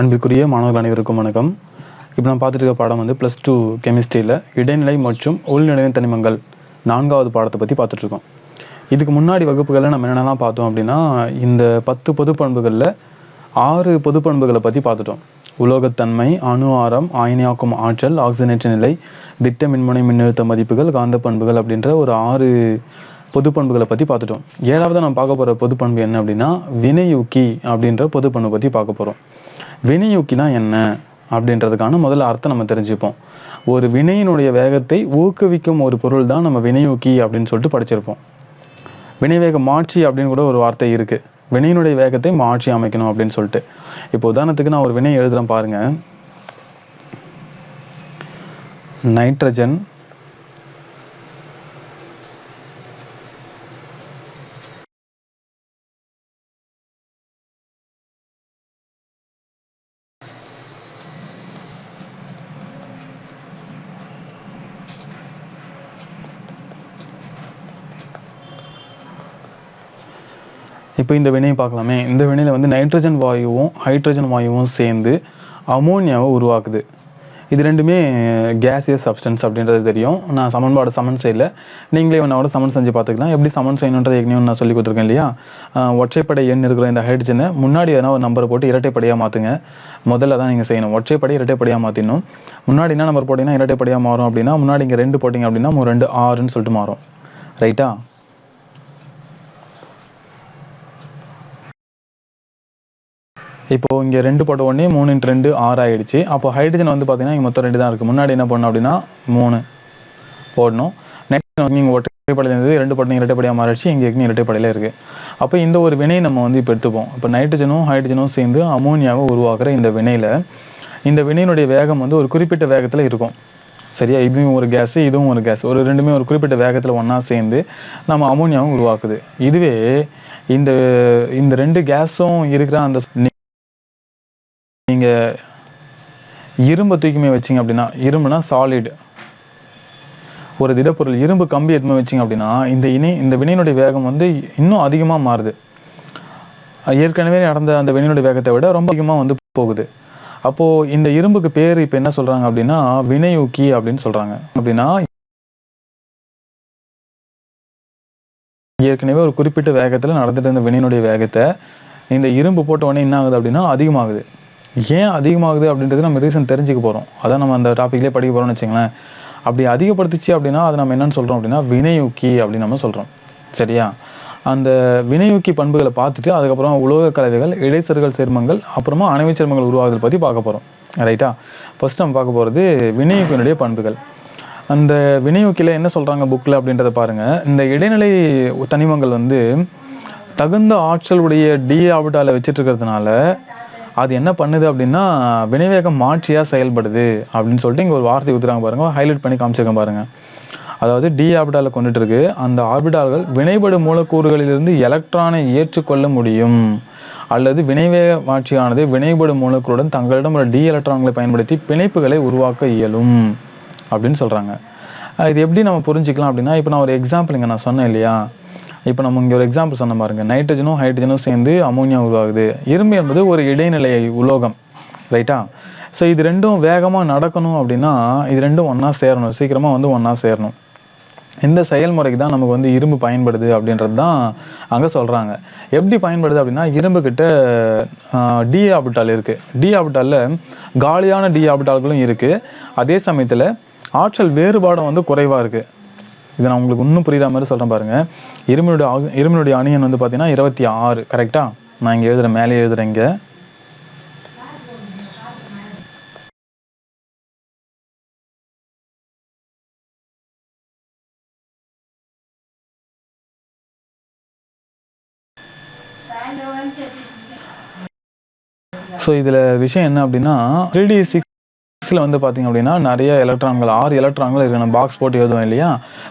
அன்பிற்குரிய மாணவர்கள் அனைவருக்கும் வணக்கம். இப்போ நான் பார்த்துட்டு இருக்க பாடம் வந்து ப்ளஸ் டூ கெமிஸ்ட்ரியில் இடைநிலை மற்றும் உள்நிலை தனிமங்கள் நான்காவது பாடத்தை பற்றி பார்த்துட்ருக்கோம் இதுக்கு முன்னாடி வகுப்புகளில் நம்ம என்னென்னலாம் பார்த்தோம் அப்படின்னா இந்த பத்து பொது பண்புகளில் ஆறு பொது பண்புகளை பற்றி பார்த்துட்டோம். உலோகத்தன்மை அணு ஆரம் ஆயனியாக்கும் ஆற்றல் ஆக்சிஜனேற்ற நிலை திட்ட மின்முனை மின்னழுத்த மதிப்புகள் காந்த பண்புகள் அப்படின்ற ஒரு ஆறு பொது பண்புகளை பற்றி பார்த்துட்டோம். ஏழாவது நம்ம பார்க்க போகிற பொது பண்பு என்ன அப்படின்னா வினையூக்கி அப்படின்ற பொது பண்பு பற்றி பார்க்க போகிறோம் வினையூக்கினா என்ன அப்படின்றதுக்கான முதல்ல அர்த்தம் நம்ம தெரிஞ்சுப்போம். ஒரு வினையினுடைய வேகத்தை ஊக்குவிக்கும் ஒரு பொருள் தான் நம்ம வினையூக்கி அப்படின்னு சொல்லிட்டு படிச்சிருப்போம். வினைவேக மாற்றி அப்படின்னு கூட ஒரு வார்த்தை இருக்கு. வினையினுடைய வேகத்தை மாற்றி அமைக்கணும் அப்படின்னு சொல்லிட்டு. இப்போ உதாரணத்துக்கு நான் ஒரு வினை எழுதுறேன் பாருங்க. நைட்ரஜன் இப்போ இந்த வினையை பார்க்கலாமே. இந்த வினையில் வந்து நைட்ரஜன் வாயுவும் ஹைட்ரஜன் வாயுவும் சேர்ந்து அமோனியாவை உருவாக்குது. இது ரெண்டுமே கேஸிய சப்ஸ்டன்ஸ் அப்படின்றது தெரியும். நான் சமன்பாடு சமன் செய்யல. நீங்களே ஒன்றோட சமன் செஞ்சு பார்த்துக்கலாம். எப்படி சமன் செய்யணுன்றது ஏற்கனவே நான் சொல்லி கொடுத்துருக்கேன் இல்லையா? ஒற்றைப்படை எண் இருக்கிற இந்த ஹைட்ரஜனை முன்னாடி எதனா ஒரு நம்பரை போட்டு இரட்டைப்படையாக மாற்றுங்க முதல்ல தான் நீங்கள் செய்யணும். ஒற்றைப்படை இரட்டைப்படையாக மாற்றிடணும் முன்னாடி என்ன நம்பர் போட்டிங்கன்னா இரட்டைப்படையாக மாறும் அப்படின்னா முன்னாடி இங்கே ரெண்டு போட்டிங்க அப்படின்னா ஒரு ரெண்டு ஆறுன்னு சொல்லிட்டு மாறும். ரைட்டா இப்போ இங்கே ரெண்டு போட்ட உடனே மூணு இன்ட் ரெண்டு ஆறு ஆயிடுச்சு. அப்போ ஹைட்ரஜன் வந்து பார்த்தீங்கன்னா இங்கே மொத்தம் ரெண்டு தான் இருக்குது முன்னாடி என்ன பண்ணணும் அப்படின்னா மூணு போடணும். நெக்ஸ்ட் நீங்கள் ஒற்றைப்படையில் இருந்தது ரெண்டு படம் இரட்டைப்படையாக மாறிடுச்சு. இங்கே ஏற்கனவே இரட்டைப்படையில் இருக்குது அப்போ இந்த ஒரு வினை நம்ம வந்து இப்போ எடுத்துப்போம். இப்போ நைட்ரஜனும் ஹைட்ரஜனும் சேர்ந்து அமோனியாவை உருவாக்குற இந்த வினையில் இந்த வினையினுடைய வேகம் வந்து ஒரு குறிப்பிட்ட வேகத்தில் இருக்கும். சரியா? இதுவும் ஒரு கேஸு இதுவும் ஒரு கேஸ் ஒரு ரெண்டுமே ஒரு குறிப்பிட்ட வேகத்தில் ஒன்றா சேர்ந்து நம்ம அமோனியாவும் உருவாக்குது. இதுவே இந்த இந்த ரெண்டு கேஸும் இருக்கிற அந்த நீங்கள் இரும்பை தூக்கிமே வச்சீங்க அப்படின்னா இரும்புனா சாலிட் ஒரு திடப்பொருள் இரும்பு கம்பி எதுவுமே வச்சீங்க அப்படின்னா இந்த இணை இந்த வினையினுடைய வேகம் வந்து இன்னும் அதிகமாக மாறுது. ஏற்கனவே நடந்த அந்த வினையினுடைய வேகத்தை விட ரொம்ப அதிகமாக வந்து போகுது. அப்போ இந்த இரும்புக்கு பேர் இப்போ என்ன சொல்றாங்க அப்படின்னா வினையூக்கி அப்படின்னு சொல்றாங்க. அப்படின்னா ஏற்கனவே ஒரு குறிப்பிட்ட வேகத்தில் நடந்துட்டு இருந்த வினையினுடைய வேகத்தை இந்த இரும்பு போட்ட உடனே என்ன ஆகுது அப்படின்னா அதிகமாகுது. ஏன் அதிகமாகுது அப்படின்றது நம்ம ரீசன் தெரிஞ்சுக்க போகிறோம் அதான் நம்ம அந்த டாப்பிக்லேயே படிக்க போகிறோம்னு வச்சுங்களேன் அப்படி அதிகப்படுத்துச்சு அப்படின்னா அதை நம்ம என்னன்னு சொல்கிறோம் அப்படின்னா வினையூக்கி அப்படின்னு நம்ம சொல்கிறோம் சரியா? அந்த வினையூக்கி பண்புகளை பார்த்துட்டு அதுக்கப்புறம் உலோக கலவைகள் இடைச்சர்கள் சேர்மங்கள் அப்புறமா அணைவு சேர்மங்கள் உருவாகுதல் பற்றி பார்க்க போகிறோம் ரைட்டா ஃபர்ஸ்ட் நம்ம பார்க்க போகிறது வினையூக்கியினுடைய பண்புகள். அந்த வினையூக்கியில் என்ன சொல்கிறாங்க புக்கில் அப்படின்றத பாருங்கள் இந்த இடைநிலை தனிமங்கள் வந்து தகுந்த ஆற்றல் உடைய டி ஆபிட்டால வச்சுட்டு இருக்கிறதுனால அது என்ன பண்ணுது அப்படின்னா வினைவேகம் மாற்றியாக செயல்படுது அப்படின்னு சொல்லிட்டு இங்கே ஒரு வார்த்தை ஊற்றுறாங்க பாருங்க. ஹைலைட் பண்ணி காமிச்சிருக்கேன் பாருங்கள் அதாவது டி ஆபிட்டால கொண்டுட்டு இருக்கு அந்த ஆபிட்டால்கள் வினைபடு மூலக்கூறுகளிலிருந்து எலக்ட்ரானை ஏற்றுக்கொள்ள முடியும். அல்லது வினைவேக மாற்றியானது வினைபடு மூலக்கூறுடன் தங்களிடம் உள்ள டி எலக்ட்ரான்களை பயன்படுத்தி பிணைப்புகளை உருவாக்க இயலும் அப்படின்னு சொல்கிறாங்க இது எப்படி நம்ம புரிஞ்சுக்கலாம் அப்படின்னா இப்போ நான் ஒரு எக்ஸாம்பிள் இங்கே நான் சொன்னேன் இல்லையா? இப்போ நம்ம இங்கே ஒரு எக்ஸாம்பிள் சொன்ன பாருங்கள் நைட்ரஜனும் ஹைட்ரஜனும் சேர்ந்து அமோனியா உருவாகுது. இரும்பு என்பது ஒரு இடைநிலை உலோகம். ரைட்டா ஸோ இது ரெண்டும் வேகமாக நடக்கணும் அப்படின்னா இது ரெண்டும் ஒன்றா சேரணும். சீக்கிரமாக வந்து ஒன்றா சேரணும். இந்த செயல்முறைக்கு தான் நமக்கு வந்து இரும்பு பயன்படுது அப்படின்றது தான் அங்கே சொல்கிறாங்க எப்படி பயன்படுது அப்படின்னா இரும்புக்கிட்ட டி ஆபிட்டால் இருக்குது டி ஆபிட்டாலில் காலியான டி ஆபிட்டால்களும் இருக்குது அதே சமயத்தில் ஆற்றல் வேறுபாடும் வந்து குறைவாக இருக்குது இதை நான் உங்களுக்கு இன்னும் புரியுற மாதிரி சொல்கிறேன் பாருங்க. இருமனுடைய ஆக்சி- அணியன் வந்து பார்த்தீங்கன்னா இருபத்தி ஆறு கரெக்டாக நான் இங்கே எழுதுகிறேன் மேலே எழுதுறேன் இங்கே. ஸோ இதில் விஷயம் என்ன அப்படின்னா த்ரீ டி சிக்ஸ் பாக்ஸில் வந்து பார்த்திங்க அப்படின்னா நிறைய எலக்ட்ரான்கள் ஆறு எலக்ட்ரான்கள் இருக்குது நம்ம பாக்ஸ் போட்டு எழுதுவோம் இல்லையா?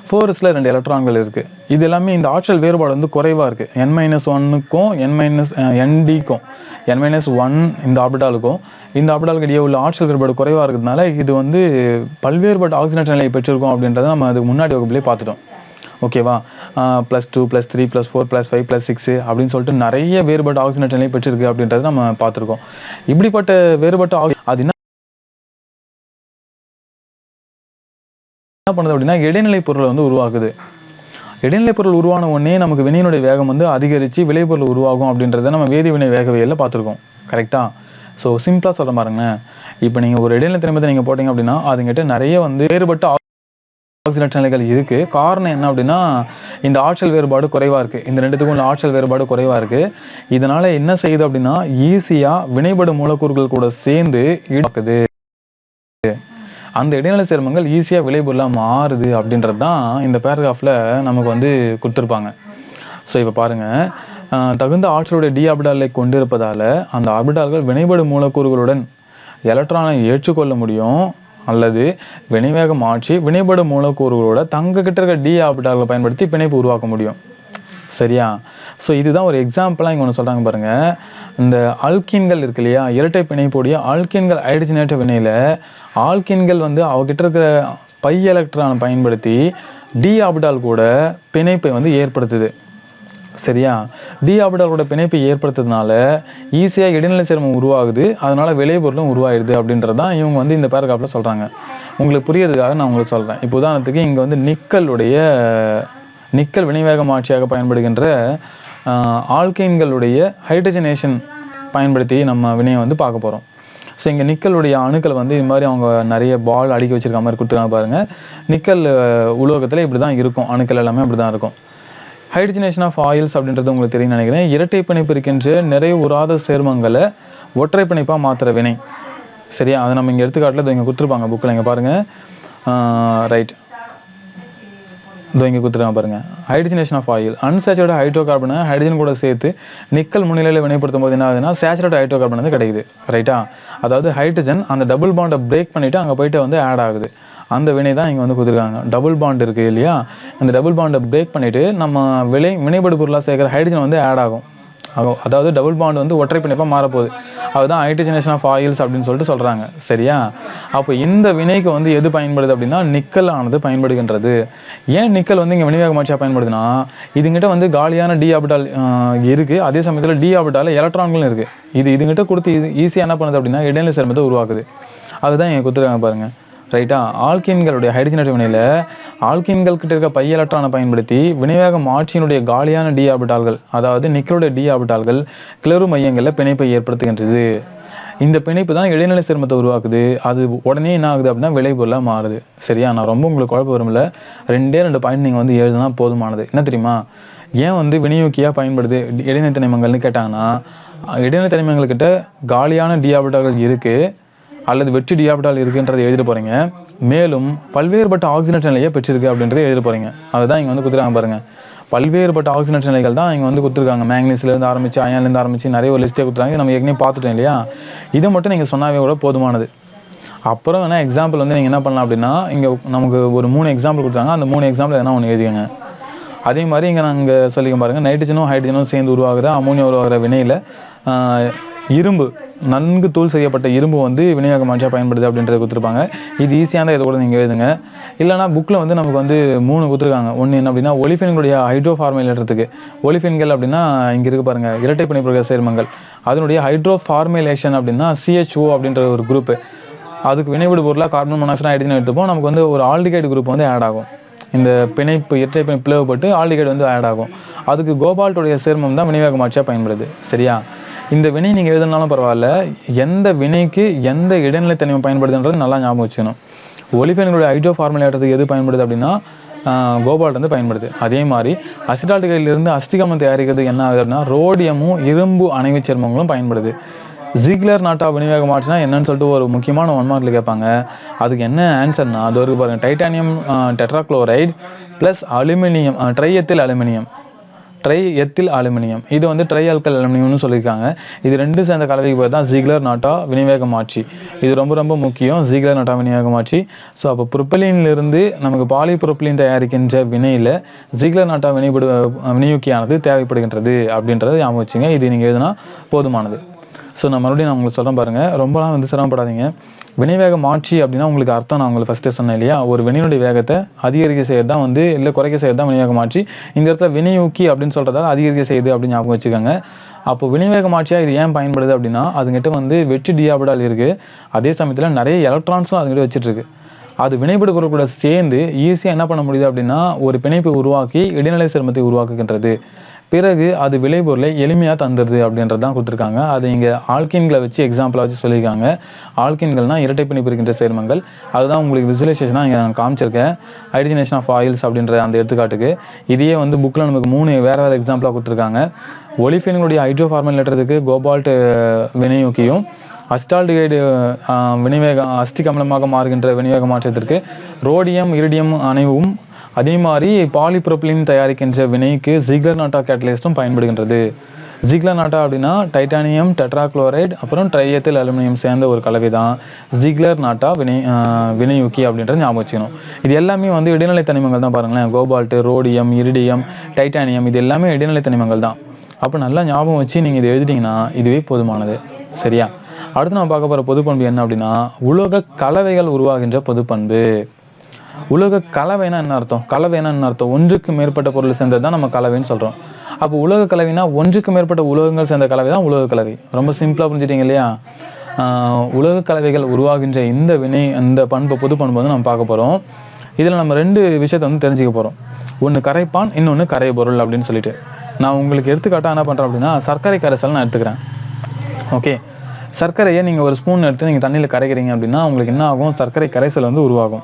ஃபோர்ஸில் ரெண்டு எலக்ட்ரான்கள் இருக்குது இது எல்லாமே இந்த ஆற்றல் வேறுபாடு வந்து குறைவாக இருக்குது என் மைனஸ் ஒன்னுக்கும் என் மைனஸ் என்டிக்கும் eh, என் மைனஸ் ஒன் இந்த ஆபிட்டாலுக்கும் இந்த ஆபிட்டாலுக்கு இடையே உள்ள ஆற்றல் வேறுபாடு குறைவாக இருக்கிறதுனால இது வந்து பல்வேறுபட்ட ஆக்சிஜனேற்ற நிலையை பெற்றிருக்கும் அப்படின்றத நம்ம அதுக்கு முன்னாடி வகுப்புலேயே பார்த்துட்டோம். ஓகேவா plus two plus three plus four plus five plus six அப்படின்னு சொல்லிட்டு நிறைய வேறுபட்ட ஆக்சிஜன் நிலை பெற்றிருக்கு அப்படின்றத நம்ம பார்த்துருக்கோம். இப்படிப்பட்ட வேறுபட்ட ஆக்சி அது என்ன என்ன பண்ணுது அப்படின்னா இடைநிலை பொருளை வந்து உருவாக்குது. இடைநிலை பொருள் உருவான உடனே நமக்கு வினையினுடைய வேகம் வந்து அதிகரித்து விளைபொருள் உருவாகும் அப்படின்றத நம்ம வேதி வினை வேகவியலில் பார்த்துருக்கோம். கரெக்டாக ஸோ சிம்பிளாக சொல்ல பாருங்களேன். இப்போ நீங்கள் ஒரு இடைநிலை திரும்பத்தை நீங்கள் போட்டிங்க அப்படின்னா அதுங்கிட்ட நிறைய வந்து வேறுபட்ட ஆக்சிடென்ட் நிலைகள் இருக்குது காரணம் என்ன அப்படின்னா இந்த ஆற்றல் வேறுபாடு குறைவாக இருக்குது இந்த ரெண்டுத்துக்கும் உள்ள ஆற்றல் வேறுபாடு குறைவாக இருக்குது இதனால் என்ன செய்யுது அப்படின்னா ஈஸியாக வினைபடு மூலக்கூறுகள் கூட சேர்ந்து ஈடாக்குது அந்த இடைநிலை சேர்மங்கள் ஈஸியாக விளைபொருளாக மாறுது அப்படின்றது தான் இந்த பேராகிராஃபில் நமக்கு வந்து கொடுத்துருப்பாங்க. ஸோ இப்போ பாருங்கள் தகுந்த ஆற்றலுடைய டி ஆர்பிட்டாலை கொண்டிருப்பதால் அந்த ஆர்பிட்டால்கள் வினைபடு மூலக்கூறுகளுடன் எலக்ட்ரானை ஏற்றுக்கொள்ள முடியும். அல்லது வினைவேகம் மாற்றி வினைபடு மூலக்கூறுகளோட தங்க கிட்ட இருக்க டி ஆர்பிட்டால்களை பயன்படுத்தி பிணைப்பு உருவாக்க முடியும். சரியா? ஸோ இதுதான் ஒரு எக்ஸாம்பிளாக இங்கே ஒன்று சொல்கிறாங்க பாருங்கள் இந்த ஆல்கீன்கள் இருக்கு இல்லையா? இரட்டை பிணைப்புடைய ஆல்கீன்கள் ஹைட்ரஜனேற்ற வினையில் ஆல்கீன்கள் வந்து அவகிட்ட இருக்கிற பை எலக்ட்ரானை பயன்படுத்தி டி ஆர்பிட்டால் கூட பிணைப்பை வந்து ஏற்படுத்துது. சரியா? டி கூட பிணைப்பை ஏற்படுத்துறதுனால ஈஸியாக இடைநிலை சேர்மம் உருவாகுது. அதனால் விளைபொருளும் உருவாயிடுது அப்படின்றது தான் இவங்க வந்து இந்த பேராகிராஃபில் சொல்கிறாங்க உங்களுக்கு புரியறதுக்காக நான் உங்களுக்கு சொல்கிறேன் இப்போ உதாரணத்துக்கு இங்கே வந்து நிக்கலுடைய நிக்கல் வினைவேக ஆட்சியாக பயன்படுகின்ற ஆல்கைன்களுடைய ஹைட்ரஜனேஷன் பயன்படுத்தி நம்ம வினையை வந்து பார்க்க போகிறோம் ஸோ இங்கே நிக்கலுடைய அணுக்கள் வந்து இது மாதிரி அவங்க நிறைய பால் அடுக்கி வச்சிருக்க மாதிரி கொடுத்துருக்காங்க பாருங்கள் நிக்கல் உலோகத்தில் இப்படி தான் இருக்கும். அணுக்கள் எல்லாமே அப்படி தான் இருக்கும். ஹைட்ரஜனேஷன் ஆஃப் ஆயில்ஸ் அப்படின்றது உங்களுக்கு தெரியும் நினைக்கிறேன். இரட்டை பிணைப்பு இருக்கின்ற நிறைய உராத சேர்மங்களை ஒற்றை பிணைப்பாக மாற்றுற வினை. சரியா? அதை நம்ம இங்கே எடுத்துக்காட்டில் இங்கே கொடுத்துருப்பாங்க புக்கில் இங்கே பாருங்கள் ரைட் இதோ இங்கே கொடுத்துருக்காங்க பாருங்க. ஹைட்ரஜனேஷன் ஆஃப் ஆயில் அன்சேச்சுரேட் ஹைட்ரோ கார்பனை ஹைட்ரஜன் கூட சேர்த்து நிக்கல் முன்னிலையில் வினைப்படுத்தும் போது என்ன ஆகுதுன்னா சேச்சுரேட் ஹைட்ரோ கார்பன் வந்து கிடைக்குது. ரைட்டா அதாவது ஹைட்ரஜன் அந்த டபுள் பாண்டை பிரேக் பண்ணிவிட்டு அங்கே போயிட்டு வந்து ஆட் ஆகுது. அந்த வினை தான் இங்கே வந்து கொடுத்துருக்காங்க. டபுள் பாண்ட் இருக்குது இல்லையா? அந்த டபுள் பாண்டை பிரேக் பண்ணிவிட்டு நம்ம விலை வினைபடு பொருளாக சேர்க்குற ஹைட்ரஜன் வந்து ஆட் ஆகும். அதாவது டபுள் பாண்ட் வந்து ஒற்றை பிணைப்பாக மாறப்போகுது. அதுதான் ஹைட்ரஜனேஷன் ஆஃப் ஆயில்ஸ் அப்படின்னு சொல்லிட்டு சொல்கிறாங்க சரியா? அப்போ இந்த வினைக்கு வந்து எது பயன்படுது அப்படின்னா நிக்கல் ஆனது பயன்படுகின்றது. ஏன் நிக்கல் வந்து இங்கே வினைவேக மாற்றியாக பயன்படுதுன்னா இதுங்கிட்ட வந்து காலியான டி ஆபிட்டால் இருக்குது அதே சமயத்தில் டி ஆர்பிட்டால் எலக்ட்ரான்களும் இருக்குது இது இதுங்கிட்ட கொடுத்து இது ஈஸியாக என்ன பண்ணுது அப்படின்னா இடைநிலை சேர்மத்தை உருவாக்குது. அதுதான் இங்கே கொடுத்துருக்காங்க பாருங்கள் ரைட்டா ஆல்கீன்களுடைய ஹைட்ரஜன் வினையில் ஆல்கீன்கள் கிட்ட இருக்க பை எலக்ட்ரானை பயன்படுத்தி வினைவாக மாற்றியினுடைய காலியான டி ஆபிட்டால்கள் அதாவது நிக்கலுடைய டி ஆபிட்டால்கள் கிளறு மையங்களில் பிணைப்பை ஏற்படுத்துகின்றது. இந்த பிணைப்பு தான் இடைநிலை சிரமத்தை உருவாக்குது. அது உடனே என்ன ஆகுது அப்படின்னா விளைபொருளாக மாறுது. சரியா? நான் ரொம்ப உங்களுக்கு குழப்ப வரும்ல ரெண்டே ரெண்டு பாயிண்ட் நீங்கள் வந்து எழுதுனா போதுமானது. என்ன தெரியுமா? ஏன் வந்து விநியோகியாக பயன்படுது? இடைநிலை தனிமங்கள்னு கேட்டாங்கன்னா இடைநிலை தனிமங்கள்கிட்ட காலியான டி ஆர்பிட்டால்கள் இருக்குது அல்லது வெற்றி டியாபிட்டால் இருக்குன்றதை எழுதிட்டு போகிறீங்க மேலும் பல்வேறுபட்ட ஆக்சிஜனேட் நிலையை பெற்றிருக்கு அப்படின்றத எழுதிட்டு போகிறீங்க அதுதான் இங்கே வந்து கொடுத்துருக்காங்க பாருங்க. பல்வேறுபட்ட ஆக்சிஜனேட் நிலைகள் தான் இங்கே வந்து கொடுத்துருக்காங்க. மேக்னீஸ்லேருந்து ஆரம்பிச்சு அயன்லேருந்து ஆரம்பிச்சு நிறைய ஒரு லிஸ்ட்டே கொடுத்துருக்காங்க. நம்ம ஏற்கனவே பார்த்துட்டோம் இல்லையா? இதை மட்டும் நீங்கள் சொன்னாவே கூட போதுமானது. அப்புறம் வேணால் எக்ஸாம்பிள் வந்து நீங்கள் என்ன பண்ணலாம் அப்படின்னா இங்கே நமக்கு ஒரு மூணு எக்ஸாம்பிள் கொடுத்தாங்க அந்த மூணு எக்ஸாம்பிள் எதனா ஒன்று எழுதிக்கங்க. அதே மாதிரி இங்கே நாங்கள் சொல்லிக்க பாருங்கள் நைட்ரஜனும் ஹைட்ரஜனும் சேர்ந்து உருவாகிற அமோனியா உருவாகிற வினையில் இரும்பு நன்கு தூள் செய்யப்பட்ட இரும்பு வந்து விநியோக மாற்றியாக பயன்படுது அப்படின்றத கொடுத்துருப்பாங்க. இது ஈஸியான இதை கூட நீங்கள் எழுதுங்க. இல்லைனா புக்கில் வந்து நமக்கு வந்து மூணு கொடுத்துருக்காங்க. ஒன்று என்ன அப்படின்னா ஒலிஃபின்களுடைய ஹைட்ரோ ஃபார்முலேட்டத்துக்கு ஒலிஃபின்கள் அப்படின்னா இங்கே இருக்குது பாருங்கள் இரட்டை பிணைப்பு சேர்மங்கள். அதனுடைய ஹைட்ரோ ஃபார்மேலேஷன் அப்படின்னா சிஹெச்ஓ அப்படின்ற ஒரு குரூப்பு அதுக்கு வினைவிடு பொருளாக கார்பன் மோனாக்சைடு ஹைட்ரஜன் எடுத்துப்போம். நமக்கு வந்து ஒரு ஆல்டிகைடு குரூப் வந்து ஆட் ஆகும். இந்த பிணைப்பு இரட்டை பிணைப்பு பிளவுபட்டு ஆல்டிகைடு வந்து ஆட் ஆகும். அதுக்கு கோபால்ட்டுடைய சேர்மம் தான் விநியோக மாற்றியாக பயன்படுது. சரியா? இந்த வினை நீங்கள் எழுதினாலும் பரவாயில்ல. எந்த வினைக்கு எந்த இடைநிலை தனிமம் பயன்படுதுன்றது நல்லா ஞாபகம் வச்சுக்கணும். ஒலிஃபைன்களுடைய ஹைட்ரோ ஃபார்முலேட்டத்துக்கு எது பயன்படுது அப்படின்னா கோபால்ட் வந்து பயன்படுது. அதே மாதிரி அசிட்டால்டிகைலிருந்து அஸ்டிகமம் தயாரிக்கிறது என்ன ஆகுது அப்படின்னா ரோடியமும் இரும்பு அணைவு சேர்மங்களும் பயன்படுது. ஜிக்லர் நாட்டா விநியோக ஆச்சுன்னா என்னன்னு சொல்லிட்டு ஒரு முக்கியமான ஒன் மார்க்கில் கேட்பாங்க. அதுக்கு என்ன ஆன்சர்னா அது ஒரு பாருங்கள் titanium tetrachloride plus aluminium triethyl aluminium triethyl aluminium. இது வந்து ட்ரை ஆல்கல் அலுமினியம்னு சொல்லியிருக்காங்க. இது ரெண்டு சேர்ந்த கலவைக்கு பேர் தான் ஜீக்லர் நாட்டா விநியோக மாற்றி இது ரொம்ப ரொம்ப முக்கியம் ஜீக்லர் நாட்டா விநியோக மாற்றி ஸோ அப்போ புரொப்பலின்லேருந்து நமக்கு பாலி புரொப்பலின் தயாரிக்கின்ற வினையில் ஜீக்லர் நாட்டா வினைப்படு விநியோகியானது தேவைப்படுகின்றது அப்படின்றத ஞாபகம் வச்சுங்க. இது நீங்கள் எதுனா போதுமானது. ஸோ நான் மறுபடியும் நான் உங்களுக்கு சொல்கிறேன் பாருங்கள் ரொம்பலாம் வந்து சிரமப்படாதீங்க. வினைவேக மாற்றி அப்படின்னா உங்களுக்கு அர்த்தம் நான் உங்களுக்கு ஃபஸ்ட்டே சொன்னேன் இல்லையா? ஒரு வினையுடைய வேகத்தை அதிகரிக்க செய்யறது தான் வந்து இல்லை குறைக்க செய்யறது தான் வினைவேக மாற்றி இந்த இடத்துல வினையூக்கி அப்படின்னு சொல்கிறதால அதிகரிக்க செய்யுது அப்படின்னு ஞாபகம் வச்சுக்கோங்க. அப்போ வினைவேக மாற்றியாக இது ஏன் பயன்படுது அப்படின்னா அதுங்கிட்ட வந்து வெற்றி டியாபடால் இருக்குது அதே சமயத்தில் நிறைய எலக்ட்ரான்ஸும் அதுங்கிட்ட வச்சுட்டுருக்கு. அது வினைபடு பொருள் கூட சேர்ந்து ஈஸியாக என்ன பண்ண முடியுது அப்படின்னா ஒரு பிணைப்பை உருவாக்கி இடைநிலை சிரமத்தை உருவாக்குகின்றது. பிறகு அது விளைபொருளை எளிமையாக தந்துடுது அப்படின்றது தான் கொடுத்துருக்காங்க. அது இங்கே ஆல்கின்களை வச்சு எக்ஸாம்பிளாக வச்சு சொல்லியிருக்காங்க. ஆல்கின்கள்னால் இரட்டை பிணைப்பு இருக்கின்ற சேர்மங்கள். அதுதான் உங்களுக்கு விசுவலைசேஷனாக இங்கே நான் காமிச்சிருக்கேன். ஹைட்ரஜனேஷன் ஆஃப் ஆயில்ஸ் அப்படின்ற அந்த எடுத்துக்காட்டுக்கு. இதையே வந்து புக்கில் நமக்கு மூணு வேறு வேறு எக்ஸாம்பிளாக கொடுத்துருக்காங்க. ஒலிஃபின்களுடைய ஹைட்ரோ ஃபார்மல் லெட்டருக்கு கோபால்ட் வினையூக்கியும் அஸ்டால்டிகைடு வினைவேக அஸ்டிக் அமிலமாக மாறுகின்ற வினைவேக மாற்றத்திற்கு ரோடியம் இரிடியம் அணைவும் அதே மாதிரி பாலிப்ரோப்ளின் தயாரிக்கின்ற வினைக்கு ஜீக்லர் நாட்டா கேட்டலிஸ்டும் பயன்படுகின்றது. ஜீக்லர் நாட்டா அப்படின்னா டைட்டானியம் டெட்ராக்ளோரைடு அப்புறம் ட்ரையத்தில் அலுமினியம் சேர்ந்த ஒரு கலவை தான் ஜீக்லர் நாட்டா வினை வினையூக்கி அப்படின்றத ஞாபகம் வச்சுக்கணும். இது எல்லாமே வந்து இடைநிலை தனிமங்கள் தான் பாருங்களேன். கோபால்ட்டு ரோடியம் இரிடியம் டைட்டானியம் இது எல்லாமே இடைநிலை தனிமங்கள் தான். அப்போ நல்லா ஞாபகம் வச்சு நீங்கள் இதை எழுதிட்டீங்கன்னா இதுவே போதுமானது. சரியா? அடுத்து நம்ம பார்க்க போகிற பொதுப்பண்பு என்ன அப்படின்னா உலோக கலவைகள் உருவாகின்ற பொதுப்பண்பு. உலக கலவைனா என்ன அர்த்தம்? கலவைனா என்ன அர்த்தம்? ஒன்றுக்கு மேற்பட்ட பொருள் சேர்ந்தது தான் நம்ம கலவைன்னு சொல்கிறோம் அப்போ உலக கலவைனா ஒன்றுக்கு மேற்பட்ட உலகங்கள் சேர்ந்த கலவை தான் உலக கலவை. ரொம்ப சிம்பிளாக புரிஞ்சுட்டீங்க இல்லையா? உலக கலவைகள் உருவாகின்ற இந்த வினை இந்த பண்பு பொது பண்பு வந்து நம்ம பார்க்க போகிறோம் இதில் நம்ம ரெண்டு விஷயத்தை வந்து தெரிஞ்சுக்க போகிறோம் ஒன்று கரைப்பான் இன்னொன்று கரை பொருள் அப்படின்னு சொல்லிட்டு. நான் உங்களுக்கு எடுத்துக்காட்டாக என்ன பண்ணுறேன் அப்படின்னா சர்க்கரை கரைசல் நான் எடுத்துக்கிறேன். ஓகே? சர்க்கரையை நீங்கள் ஒரு ஸ்பூன் எடுத்து நீங்கள் தண்ணியில் கரைக்கிறீங்க அப்படின்னா உங்களுக்கு என்ன ஆகும்? சர்க்கரை கரைசல் வந்து உருவாகும்.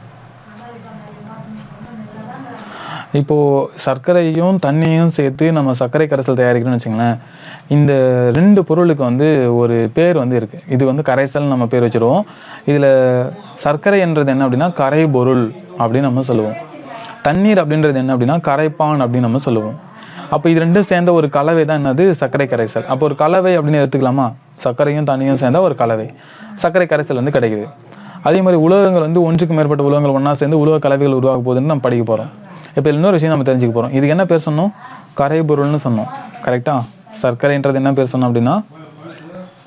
இப்போது சர்க்கரையும் தண்ணியும் சேர்த்து நம்ம சர்க்கரை கரைசல் தயாரிக்கிறோம்னு வச்சுங்களேன் இந்த ரெண்டு பொருளுக்கு வந்து ஒரு பேர் வந்து இருக்குது இது வந்து கரைசல் நம்ம பேர் வச்சுருவோம். இதில் சர்க்கரை என்றது என்ன அப்படின்னா கரை பொருள் அப்படின்னு நம்ம சொல்லுவோம். தண்ணீர் அப்படின்றது என்ன அப்படின்னா கரைப்பான் அப்படின்னு நம்ம சொல்லுவோம். அப்போ இது ரெண்டும் சேர்ந்த ஒரு கலவை தான் என்னது? சர்க்கரை கரைசல். அப்போ ஒரு கலவை அப்படின்னு எடுத்துக்கலாமா? சர்க்கரையும் தண்ணியும் சேர்ந்த ஒரு கலவை. சர்க்கரை கரைசல் வந்து கிடைக்குது. அதே மாதிரி உலகங்கள் வந்து ஒன்றுக்கு மேற்பட்ட உலகங்கள் ஒன்றா சேர்ந்து உலக கலவைகள் உருவாக போகுதுன்னு நம்ம படிக்க போகிறோம் இப்போ இன்னொரு விஷயம் நம்ம தெரிஞ்சுக்க போகிறோம் இதுக்கு என்ன பேர் சொன்னோம்? கரைபொருள்னு சொன்னோம். கரெக்டாக சர்க்கரைன்றது என்ன பேர் சொன்னோம் அப்படின்னா?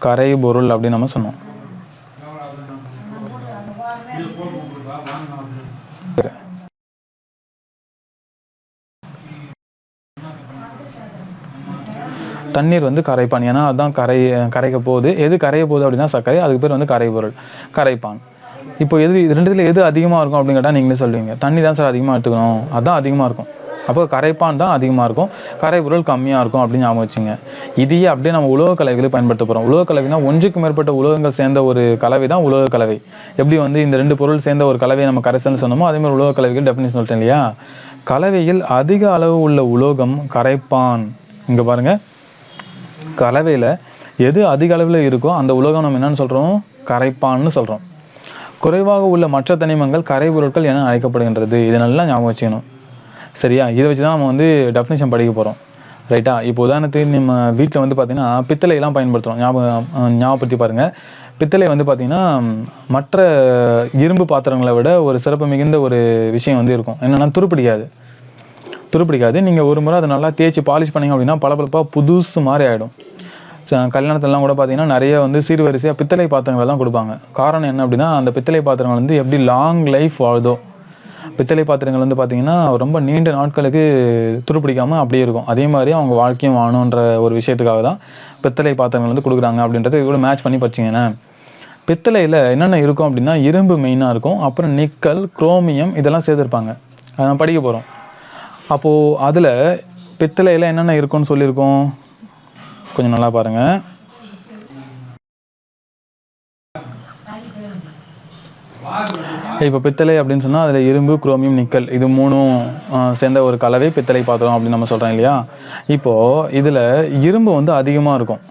கரைபொருள் அப்படின்னு நம்ம சொன்னோம். தண்ணீர் வந்து கரைப்பான். ஏன்னா அதுதான் கரை கரைக்க போகுது. எது கரைய போகுது அப்படின்னா சர்க்கரை. அதுக்கு பேர் வந்து கரைபொருள். கரைப்பான். இப்போ எது இது ரெண்டுத்துல எது அதிகமாக இருக்கும் அப்படின்னு கேட்டால் நீங்களே சொல்லுவீங்க. தண்ணி தான் சார் அதிகமாக எடுத்துக்கணும். அதுதான் அதிகமாக இருக்கும். அப்போ கரைப்பான் தான் அதிகமாக இருக்கும். கரைபொருள் கம்மியாக இருக்கும் அப்படின்னு ஞாபகம் வச்சுங்க. இதையே அப்படியே நம்ம உலக கலவைகளை பயன்படுத்த போகிறோம் உலக கலவைனா ஒன்றுக்கு மேற்பட்ட உலோகங்கள் சேர்ந்த ஒரு கலவை தான் உலக கலவை. எப்படி வந்து இந்த ரெண்டு பொருள் சேர்ந்த ஒரு கலவையை நம்ம கரைசல்னு சொன்னோமோ அதே மாதிரி உலோக கலவைகள் டெஃபினேஷன் சொல்லிட்டேன் இல்லையா? கலவையில் அதிக அளவு உள்ள உலோகம் கரைப்பான். இங்கே பாருங்கள் கலவையில் எது அதிக அளவில் இருக்கோ அந்த உலோகம் நம்ம என்னன்னு சொல்கிறோம் கரைப்பான்னு சொல்கிறோம் குறைவாக உள்ள மற்ற தனிமங்கள் கரைபொருட்கள் என அழைக்கப்படுகின்றது. இது நல்லா ஞாபகம் வச்சுக்கணும். சரியா? இதை வச்சு தான் நம்ம வந்து டெஃபினேஷன் படிக்க போகிறோம் ரைட்டா இப்போ உதாரணத்துக்கு நம்ம வீட்டில் வந்து பார்த்திங்கன்னா பித்தளையெல்லாம் பயன்படுத்துகிறோம் ஞாபகம் ஞாபகப்படுத்தி பாருங்கள் பித்தளை வந்து பார்த்திங்கன்னா மற்ற இரும்பு பாத்திரங்களை விட ஒரு சிறப்பு மிகுந்த ஒரு விஷயம் வந்து இருக்கும். என்னென்னா துருப்பிடிக்காது. துருப்பிடிக்காது. நீங்கள் ஒரு முறை அதை நல்லா தேய்ச்சி பாலிஷ் பண்ணீங்க அப்படின்னா பளபளப்பாக புதுசு மாதிரி ஆகிடும் கல்யாணத்துலலாம் கூட பார்த்தீங்கன்னா நிறைய வந்து சீர்வரிசையாக பித்தளை பாத்திரங்கள்லாம் கொடுப்பாங்க. காரணம் என்ன அப்படின்னா அந்த பித்தளை பாத்திரங்கள் வந்து எப்படி லாங் லைஃப் வாழுதோ பித்தளை பாத்திரங்கள் வந்து பார்த்தீங்கன்னா ரொம்ப நீண்ட நாட்களுக்கு துருப்பிடிக்காமல் அப்படியே இருக்கும். அதே மாதிரி அவங்க வாழ்க்கையும் வாழணுன்ற ஒரு விஷயத்துக்காக தான் பித்தளை பாத்திரங்கள் வந்து கொடுக்குறாங்க அப்படின்றத கூட மேட்ச் பண்ணி படிச்சிங்கன்னா பித்தளையில் என்னென்ன இருக்கும் அப்படின்னா இரும்பு மெயினாக இருக்கும். அப்புறம் நிக்கல் குரோமியம் இதெல்லாம் சேர்த்துருப்பாங்க. அதை நம்ம படிக்க போகிறோம் அப்போது அதில் பித்தளையில் என்னென்ன இருக்கும்னு சொல்லியிருக்கோம்? கொஞ்சம் நல்லா பாருங்கள் இப்போ பித்தளை அப்படின்னு சொன்னால் அதில் இரும்பு குரோமியம் நிக்கல் இது மூணும் சேர்ந்த ஒரு கலவை பித்தளை பாத்திரம் அப்படின்னு நம்ம சொல்கிறோம் இல்லையா? இப்போது இதில் இரும்பு வந்து அதிகமாக இருக்கும்.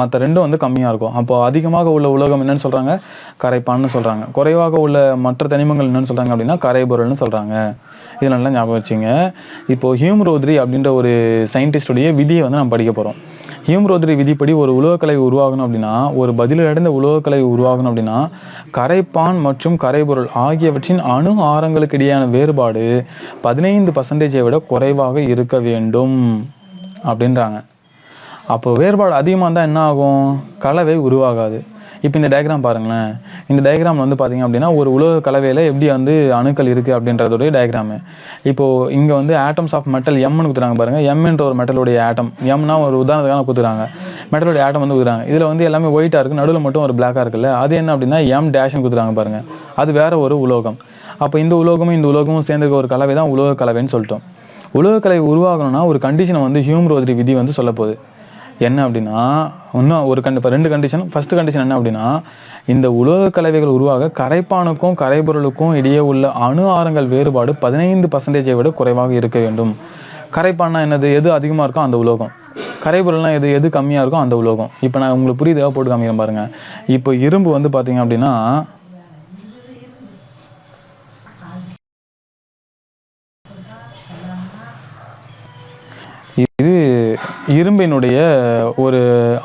மற்ற ரெண்டும் வந்து கம்மியாக இருக்கும். அப்போ அதிகமாக உள்ள உலோகம் என்னன்னு சொல்கிறாங்க கரைப்பான்னு சொல்கிறாங்க குறைவாக உள்ள மற்ற தனிமங்கள் என்னன்னு சொல்கிறாங்க அப்படின்னா கரைபொருள்னு சொல்கிறாங்க இது நல்லா ஞாபகம் வச்சுங்க. இப்போது ஹியூம் ரோத்ரி அப்படின்ற ஒரு சயின்டிஸ்டுடைய விதியை வந்து நம்ம படிக்க போகிறோம் ஹியூம் ரோத்ரி விதிப்படி ஒரு உலோகக்கலை உருவாகணும் அப்படின்னா ஒரு பதிலடைந்த உலோகக்கலை உருவாகணும் அப்படின்னா கரைப்பான் மற்றும் கரைபொருள் ஆகியவற்றின் அணு ஆரங்களுக்கு இடையான வேறுபாடு பதினைந்து பர்சன்டேஜை விட குறைவாக இருக்க வேண்டும் அப்படின்றாங்க. அப்போ வேறுபாடு அதிகமாக இருந்தால் என்ன ஆகும்? கலவை உருவாகாது. இப்போ இந்த டயக்ராம் பாருங்களேன். இந்த டயக்ராம் வந்து பார்த்தீங்க அப்படின்னா ஒரு உலோக கலவையில் எப்படி வந்து அணுக்கள் இருக்குது அப்படின்றதுடைய டயக்ராமு இப்போது இங்கே வந்து ஆட்டம்ஸ் ஆஃப் மெட்டல் எம்னு கொடுத்துறாங்க பாருங்கள் எம்ன்ற ஒரு மெட்டலுடைய ஆட்டம் எம்னா ஒரு உதாரணத்துக்காக கொடுத்துறாங்க மெட்டலுடைய ஆட்டம் வந்து கொடுக்குறாங்க இதில் வந்து எல்லாமே ஒயிட்டாக இருக்குது நடுவில் மட்டும் ஒரு பிளாக்காக இருக்குல்ல. அது என்ன அப்படின்னா எம் டேஷ்னு கொடுத்துறாங்க பாருங்கள் அது வேறு ஒரு உலோகம். அப்போ இந்த உலோகமும் இந்த உலோகமும் சேர்ந்துருக்க ஒரு கலவை தான் உலோக கலவைன்னு சொல்லிட்டோம். உலோகக்கலை உருவாகணும்னா ஒரு கண்டிஷனை வந்து ஹியூம் ரோதிரி விதி வந்து சொல்ல போகுது. என்ன அப்படின்னா இன்னும் ஒரு கண்டு இப்போ ரெண்டு கண்டிஷன் ஃபர்ஸ்ட் கண்டிஷன் என்ன அப்படின்னா இந்த உலோக கலவைகள் உருவாக கரைப்பானுக்கும் கரைபொருளுக்கும் இடையே உள்ள அணு ஆரங்கள் வேறுபாடு பதினைந்து பர்சன்டேஜை விட குறைவாக இருக்க வேண்டும். கரைப்பான்னா என்னது? எது அதிகமாக இருக்கோ அந்த உலோகம். கரைபொருள்னா எது எது கம்மியாக இருக்கோ அந்த உலோகம். இப்போ நான் உங்களுக்கு புரியுதா போட்டு காமிக்கிறேன் பாருங்கள் இப்போ இரும்பு வந்து பார்த்தீங்க அப்படின்னா இரும்பினுடைய ஒரு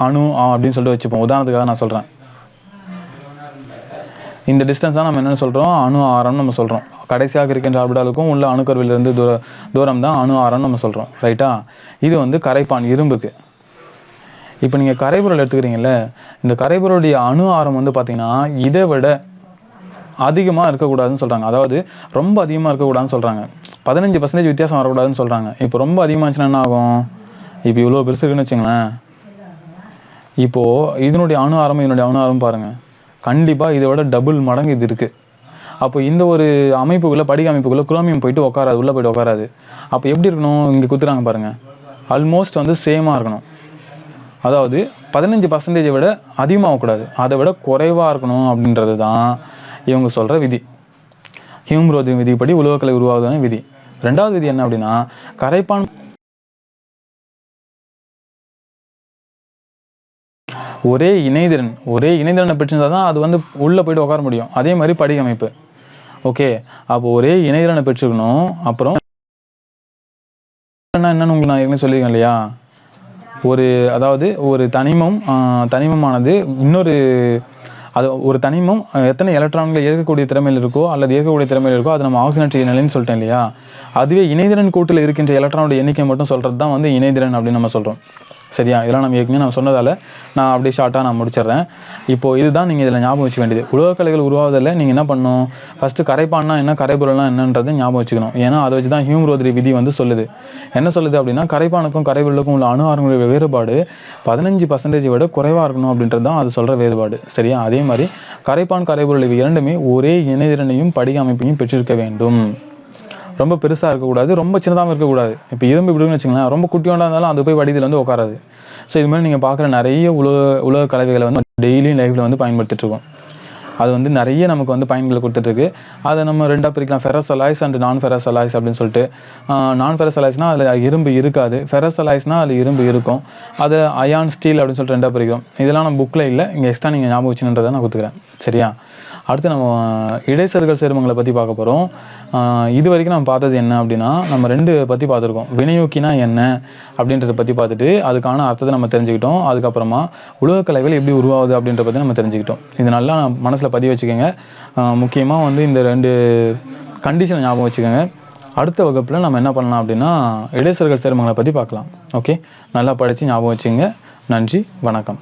அணு ஆ, அப்படின்னு சொல்லிட்டு வச்சுப்போம். உதாரணத்துக்காக நான் சொல்கிறேன் இந்த டிஸ்டன்ஸ் தான் நம்ம என்ன சொல்கிறோம் அணு ஆரம்னு நம்ம சொல்கிறோம் கடைசியாக இருக்கின்ற ஆர்பிட்டாலுக்கும் உள்ள அணுக்கருவிலிருந்து தூர தூரம் தான் அணு ஆரம்னு நம்ம சொல்கிறோம் ரைட்டா இது வந்து கரைப்பான் இரும்புக்கு. இப்போ நீங்கள் கரைபொருள் எடுத்துக்கிறீங்கல்ல இந்த கரைபொருளுடைய அணு ஆரம் வந்து பார்த்தீங்கன்னா இதை விட அதிகமாக இருக்கக்கூடாதுன்னு சொல்கிறாங்க அதாவது ரொம்ப அதிகமாக இருக்கக்கூடாதுன்னு சொல்கிறாங்க பதினஞ்சு பர்சன்டேஜ் வித்தியாசம் வரக்கூடாதுன்னு சொல்கிறாங்க இப்போ ரொம்ப அதிகமாக இருந்துச்சுன்னா என்ன ஆகும்? இப்போ இவ்வளோ பெருசு இருக்குன்னு வச்சுங்களேன். இப்போது இதனுடைய அணு ஆரம் இதனுடைய அணு ஆரம் பாருங்கள் கண்டிப்பாக இதை விட டபுள் மடங்கு இது இருக்குது அப்போ இந்த ஒரு அமைப்புக்குள்ளே படிக அமைப்புக்குள்ளே குரோமியம் போயிட்டு உட்காராது உள்ளே போயிட்டு உட்காராது அப்போ எப்படி இருக்கணும்? இங்கே குத்துறாங்க பாருங்கள் ஆல்மோஸ்ட் வந்து சேமாக இருக்கணும். அதாவது பதினஞ்சு பர்சன்டேஜை விட அதிகமாகக்கூடாது அதை விட குறைவாக இருக்கணும் அப்படின்றது தான் இவங்க சொல்கிற விதி. ஹியூம்ரோதின் விதிப்படி உலோகக்கலை உருவாகுதான விதி. ரெண்டாவது விதி என்ன அப்படின்னா கரைப்பான் ஒரே இணைதிறன் ஒரே இணைதிறனை பெற்றிருந்தா தான் அது வந்து உள்ளே போயிட்டு உட்கார முடியும். அதே மாதிரி படிக அமைப்பு. ஓகே அப்போ ஒரே இணைதிறனை பெற்றிருக்கணும். அப்புறம் என்னன்னு உங்களுக்கு நான் ஏற்கனவே சொல்லியிருக்கேன் இல்லையா? ஒரு அதாவது ஒரு தனிமம் தனிமமானது இன்னொரு அது ஒரு தனிமம் எத்தனை எலக்ட்ரான்களை ஏற்கக்கூடிய திறமையில் இருக்கோ அல்லது ஏற்கக்கூடிய திறமையில் இருக்கோ அது நம்ம ஆக்சிஜனேற்ற நிலைன்னு சொல்லிட்டேன் இல்லையா? அதுவே இணைதிறன் கூட்டில் இருக்கின்ற எலக்ட்ரானோட எண்ணிக்கை மட்டும் சொல்கிறது தான் வந்து இணைதிறன் அப்படின்னு நம்ம சொல்கிறோம் சரியா? இதெல்லாம் நம்ம ஏற்கனவே நான் சொன்னதால் நான் அப்படியே ஷார்ட்டாக நான் முடிச்சிடுறேன். இப்போது இதுதான் நீங்கள் இதில் ஞாபகம் வச்சுக்க வேண்டியது. உலகக்கலைகள் உருவாவதில் நீங்கள் என்ன பண்ணணும்? ஃபஸ்ட்டு கரைப்பான்னா என்ன? கரைபொருள்னா என்னன்றது ஞாபகம் வச்சுக்கணும். ஏன்னா அதை வச்சு தான் ஹியூம் ரோத்ரி விதி வந்து சொல்லுது. என்ன சொல்லுது அப்படின்னா கரைப்பானுக்கும் கரைபொருளுக்கும் உள்ள அணு ஆரங்களுடைய வேறுபாடு பதினஞ்சு பர்சன்டேஜை விட குறைவாக இருக்கணும் அப்படின்றது தான் அது சொல்கிற வேறுபாடு. சரியா? அதே மாதிரி கரைப்பான் கரைபொருள் இவை இரண்டுமே ஒரே இணைதிறனையும் படிக அமைப்பையும் பெற்றிருக்க வேண்டும். ரொம்ப பெருசாக இருக்கக்கூடாது ரொம்ப சின்னதாகவும் இருக்கக்கூடாது. இப்போ இரும்பு இப்படின்னு வச்சுங்களேன் ரொம்ப குட்டியோண்டா இருந்தாலும் அது போய் வடிதில் வந்து உட்காராது. ஸோ இது மாதிரி நீங்கள் பார்க்குற நிறைய உலக உலக கலவைகளை வந்து டெய்லி லைஃப்பில் வந்து பயன்படுத்திட்டு இருக்கோம். அது வந்து நிறைய நமக்கு வந்து பயன்களை கொடுத்துட்ருக்கு அதை நம்ம ரெண்டாக பிரிக்கலாம். Ferrous alloys and non ferrous alloys அப்படின்னு சொல்லிட்டு நான் ஃபெரஸ் அலாய்ஸ்னால் அதில் இரும்பு இருக்காது. ஃபெரஸ் அலாய்ஸ்னால் அதில் இரும்பு இருக்கும். அது அயான் ஸ்டீல் அப்படின்னு சொல்லிட்டு ரெண்டாக பிரிக்கிறோம். இதெல்லாம் நம்ம புக்கில் இல்லை. இங்கே எக்ஸ்ட்ரா நீங்கள் ஞாபகம் வச்சுன்றதை நான் கொடுத்துக்கிறேன். சரியா? அடுத்து நம்ம இடைசர்கள் சேர்மங்களை பற்றி பார்க்க போகிறோம் இது வரைக்கும் நம்ம பார்த்தது என்ன அப்படின்னா நம்ம ரெண்டு பற்றி பார்த்துருக்கோம். வினையூக்கினா என்ன அப்படின்றத பற்றி பார்த்துட்டு அதுக்கான அர்த்தத்தை நம்ம தெரிஞ்சுக்கிட்டோம். அதுக்கப்புறமா உலகக்கலைகள் எப்படி உருவாகுது அப்படின்றத பற்றி நம்ம தெரிஞ்சுக்கிட்டோம். இது நல்லா மனசில் பதிய வச்சுக்கோங்க. முக்கியமாக வந்து இந்த ரெண்டு கண்டிஷனை ஞாபகம் வச்சுக்கோங்க. அடுத்த வகுப்பில் நம்ம என்ன பண்ணலாம் அப்படின்னா இடைசர்கள் சேர்மங்களை பற்றி பார்க்கலாம். ஓகே நல்லா படித்து ஞாபகம் வச்சுங்க நன்றி வணக்கம்.